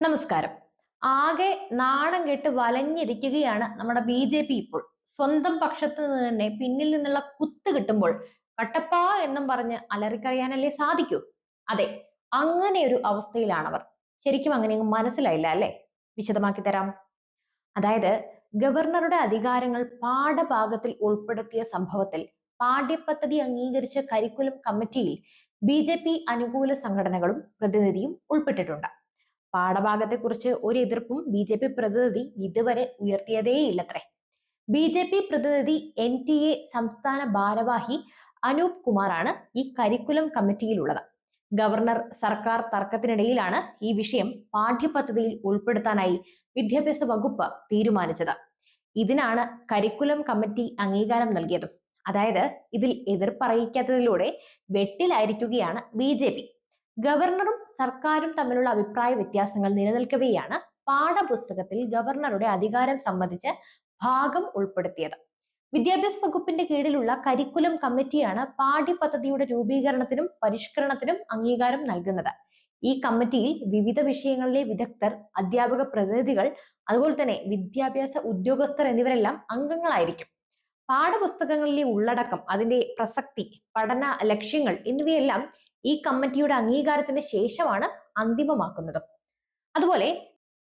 നമസ്കാരം. ആകെ നാണം കെട്ട് വലഞ്ഞിരിക്കുകയാണ് നമ്മുടെ ബി ജെ പി ഇപ്പോൾ. സ്വന്തം പക്ഷത്ത് നിന്ന് തന്നെ പിന്നിൽ നിന്നുള്ള കുത്ത് കിട്ടുമ്പോൾ കട്ടപ്പ എന്നും പറഞ്ഞ് അലറിക്കറിയാനല്ലേ സാധിക്കൂ? അതെ അങ്ങനെ ഒരു അവസ്ഥയിലാണവർ. ശരിക്കും അങ്ങനെ മനസ്സിലായില്ല അല്ലെ? വിശദമാക്കി തരാം. അതായത് ഗവർണറുടെ അധികാരങ്ങൾ പാഠഭാഗത്തിൽ ഉൾപ്പെടുത്തിയ സംഭവത്തിൽ പാഠ്യപദ്ധതി അംഗീകരിച്ച കരിക്കുലം കമ്മിറ്റിയിൽ ബി ജെ പി അനുകൂല സംഘടനകളും പ്രതിനിധിയും ഉൾപ്പെട്ടിട്ടുണ്ട്. പാഠഭാഗത്തെക്കുറിച്ച് ഒരു എതിർപ്പും ബി ജെ പി പ്രതിനിധി ഇതുവരെ ഉയർത്തിയതേയില്ലത്രേ. ബി ജെ പി പ്രതിനിധി എൻ ടി എ സംസ്ഥാന ഭാരവാഹി അനൂപ് കുമാറാണ് ഈ കരിക്കുലം കമ്മിറ്റിയിലുള്ളത്. ഗവർണർ സർക്കാർ തർക്കത്തിനിടയിലാണ് ഈ വിഷയം പാഠ്യപദ്ധതിയിൽ ഉൾപ്പെടുത്താനായി വിദ്യാഭ്യാസ വകുപ്പ് തീരുമാനിച്ചത്. ഇതിനാണ് കരിക്കുലം കമ്മിറ്റി അംഗീകാരം നൽകിയത്. അതായത് ഇതിൽ എതിർപ്പറിയിക്കാത്തതിലൂടെ വെട്ടിലായിരിക്കുകയാണ് ബി ജെ പി. ഗവർണറും സർക്കാരും തമ്മിലുള്ള അഭിപ്രായ വ്യത്യാസങ്ങൾ നിലനിൽക്കവെയാണ് പാഠപുസ്തകത്തിൽ ഗവർണറുടെ അധികാരം സംബന്ധിച്ച് ഭാഗം ഉൾപ്പെടുത്തിയത്. വിദ്യാഭ്യാസ വകുപ്പിന്റെ കീഴിലുള്ള കരിക്കുലം കമ്മിറ്റിയാണ് പാഠ്യപദ്ധതിയുടെ രൂപീകരണത്തിനും പരിഷ്കരണത്തിനും അംഗീകാരം നൽകുന്നത്. ഈ കമ്മിറ്റിയിൽ വിവിധ വിഷയങ്ങളിലെ വിദഗ്ധർ അധ്യാപക പ്രതിനിധികൾ അതുപോലെ തന്നെ വിദ്യാഭ്യാസ ഉദ്യോഗസ്ഥർ എന്നിവരെല്ലാം അംഗങ്ങളായിരിക്കും. പാഠപുസ്തകങ്ങളിലെ ഉള്ളടക്കം അതിന്റെ പ്രസക്തി പഠന ലക്ഷ്യങ്ങൾ എന്നിവയെല്ലാം ഈ കമ്മിറ്റിയുടെ അംഗീകാരത്തിന് ശേഷമാണ് അന്തിമമാക്കുന്നത്. അതുപോലെ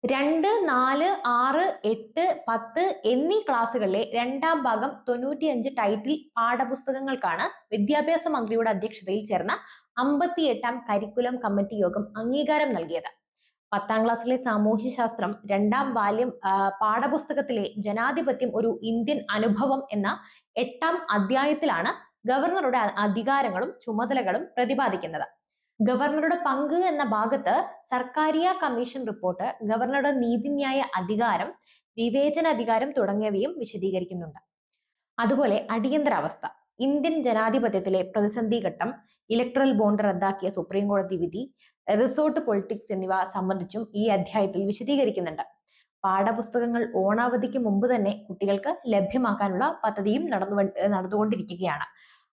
രണ്ട് നാല് ആറ് എട്ട് പത്ത് എന്നീ ക്ലാസ്സുകളിലെ രണ്ടാം ഭാഗം തൊണ്ണൂറ്റിയഞ്ച് ടൈറ്റിൽ പാഠപുസ്തകങ്ങൾക്കാണ് വിദ്യാഭ്യാസ മന്ത്രിയുടെ അധ്യക്ഷതയിൽ ചേർന്ന അമ്പത്തിയെട്ടാം കരിക്കുലം കമ്മിറ്റി യോഗം അംഗീകാരം നൽകിയത്. പത്താം ക്ലാസ്സിലെ സാമൂഹ്യശാസ്ത്രം രണ്ടാം ബാല്യം പാഠപുസ്തകത്തിലെ ജനാധിപത്യം ഒരു ഇന്ത്യൻ അനുഭവം എന്ന എട്ടാം അധ്യായത്തിലാണ് ഗവർണറുടെ അധികാരങ്ങളും ചുമതലകളും പ്രതിപാദിക്കുന്നത്. ഗവർണറുടെ പങ്ക് എന്ന ഭാഗത്ത് സർക്കാരിയ കമ്മീഷൻ റിപ്പോർട്ട് ഗവർണറുടെ നീതിന്യായ അധികാരം വിവേചന അധികാരം തുടങ്ങിയവയും വിശദീകരിക്കുന്നുണ്ട്. അതുപോലെ അടിയന്തരാവസ്ഥ. ഇന്ത്യൻ ജനാധിപത്യത്തിലെ പ്രതിസന്ധി ഘട്ടം ഇലക്ട്രൽ ബോണ്ട് റദ്ദാക്കിയ സുപ്രീം കോടതി വിധി റിസോർട്ട് പൊളിറ്റിക്സ് എന്നിവ സംബന്ധിച്ചും ഈ അധ്യായത്തിൽ വിശദീകരിക്കുന്നുണ്ട്. പാഠപുസ്തകങ്ങൾ ഓണാവധിക്ക് മുമ്പ് തന്നെ കുട്ടികൾക്ക് ലഭ്യമാക്കാനുള്ള പദ്ധതിയും നടന്നു നടന്നുകൊണ്ടിരിക്കുകയാണ്.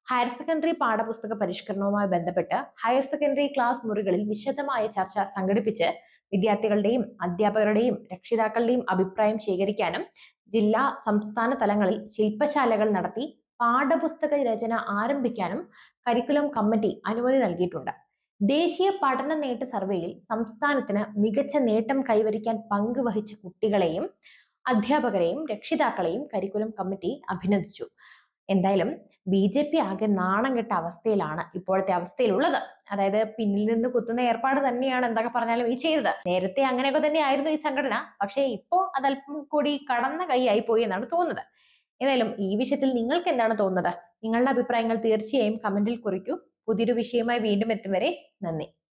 ഹയർ സെക്കൻഡറി പാഠപുസ്തക പരിഷ്കരണവുമായി ബന്ധപ്പെട്ട് ഹയർ സെക്കൻഡറി ക്ലാസ് മുറികളിൽ വിശദമായ ചർച്ച സംഘടിപ്പിച്ച് വിദ്യാർത്ഥികളുടെയും അധ്യാപകരുടെയും രക്ഷിതാക്കളുടെയും അഭിപ്രായം ശേഖരിക്കാനും ജില്ലാ സംസ്ഥാന തലങ്ങളിൽ ശില്പശാലകൾ നടത്തി പാഠപുസ്തക രചന ആരംഭിക്കാനും കരിക്കുലം കമ്മിറ്റി അനുമതി നൽകിയിട്ടുണ്ട്. ദേശീയ പഠന നേട്ട സർവേയിൽ സംസ്ഥാനത്തിന് മികച്ച നേട്ടം കൈവരിക്കാൻ പങ്കുവഹിച്ച കുട്ടികളെയും അധ്യാപകരെയും രക്ഷിതാക്കളെയും കരിക്കുലം കമ്മിറ്റി അഭിനന്ദിച്ചു. എന്തായാലും ബി ജെ പി ആകെ നാണം കെട്ട അവസ്ഥയിലാണ് ഇപ്പോഴത്തെ അവസ്ഥയിലുള്ളത്. അതായത് പിന്നിൽ നിന്ന് കുത്തുന്ന ഏർപ്പാട് തന്നെയാണ് എന്തൊക്കെ പറഞ്ഞാലും ഈ ചെയ്തത്. നേരത്തെ അങ്ങനെയൊക്കെ തന്നെയായിരുന്നു ഈ സംഘടന. പക്ഷേ ഇപ്പോ അതല്പം കൂടി കടന്ന കൈയായി പോയി എന്നാണ് തോന്നുന്നത്. ഏതായാലും ഈ വിഷയത്തിൽ നിങ്ങൾക്ക് എന്താണ് തോന്നുന്നത്? നിങ്ങളുടെ അഭിപ്രായങ്ങൾ തീർച്ചയായും കമന്റിൽ കുറിക്കൂ. പുതിയൊരു വിഷയമായി വീണ്ടും എത്തും വരെ. നന്ദി.